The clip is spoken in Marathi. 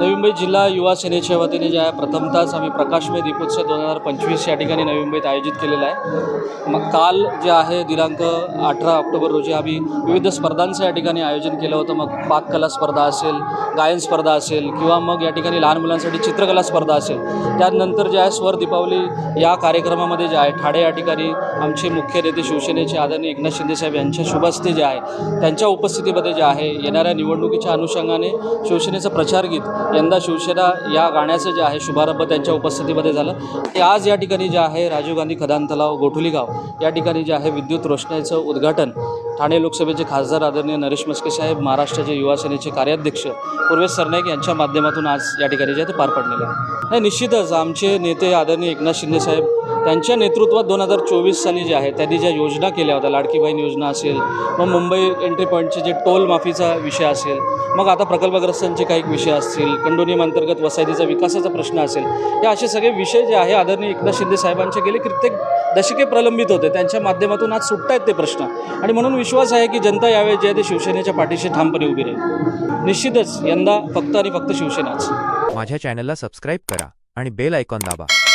नवी मुंबई जिल्हा युवा सेनेच्या वतीने जे आहे प्रथमतःच आम्ही प्रकाशमय दीपोत्सव दोन हजार पंचवीस या ठिकाणी नवी मुंबईत आयोजित केलेला आहे. मग काल जे आहे दिनांक अठरा ऑक्टोबर रोजी आम्ही विविध स्पर्धांचं या ठिकाणी आयोजन केलं होतं. मग पाककला स्पर्धा असेल गायन स्पर्धा असेल किंवा मग या ठिकाणी लहान मुलांसाठी चित्रकला स्पर्धा असेल त्यानंतर जे आहे स्वर दीपावली या कार्यक्रमामध्ये जे आहे ठाणे या ठिकाणी आमचे मुख्य नेते शिवसेनेचे आदरणीय एकनाथ शिंदेसाहेब यांच्या शुभहस्ते जे आहे त्यांच्या उपस्थितीमध्ये जे आहे येणाऱ्या निवडणुकीच्या अनुषंगाने शिवसेनेचं प्रचारगीत यंदा शिवसेना या गाण्याचं जे आहे शुभारंभ त्यांच्या उपस्थितीमध्ये झालं. ते आज या ठिकाणी जे आहे राजीव गांधी खदान तलाव गोठुली गाव या ठिकाणी जे आहे विद्युत रोषणाईचं उद्घाटन ठाणे लोकसभेचे खासदार आदरणीय नरेश मस्के साहेब महाराष्ट्राचे युवा सेनेचे कार्याध्यक्ष पूर्वेश सरनाईक यांच्या माध्यमातून आज या ठिकाणी जे आहे ते पार पडलेलं आहे. नाही निश्चितच आमचे नेते आदरणीय एकनाथ शिंदे साहेब त्यांच्या नेतृत्वात दोन हजार चोवीस साली जे आहे त्यांनी ज्या योजना केल्या होत्या लाडकी बहीण योजना असेल मग मुंबई एंट्री पॉईंटचे जे टोल माफीचा विषय असेल मग आता प्रकल्पग्रस्तांचे काही विषय असतील कंडोनियम अंतर्गत वसाहतीचा विकासाचा प्रश्न असेल हे असे सगळे विषय जे आहे आदरणीय एकनाथ शिंदे साहेबांचे गेले कित्येक दशके प्रलंबित होते. त्यांच्या माध्यमातून आज सुटत आहेत ते प्रश्न. आणि म्हणून विश्वास आहे की जनता यावेळी जे आहे ते शिवसेनेच्या पाठीशी ठामपणे उभी राहील. निश्चितच यंदा फक्त आणि फक्त शिवसेनाच. माझ्या चॅनलला सबस्क्राईब करा आणि बेल आयकॉन दाबा.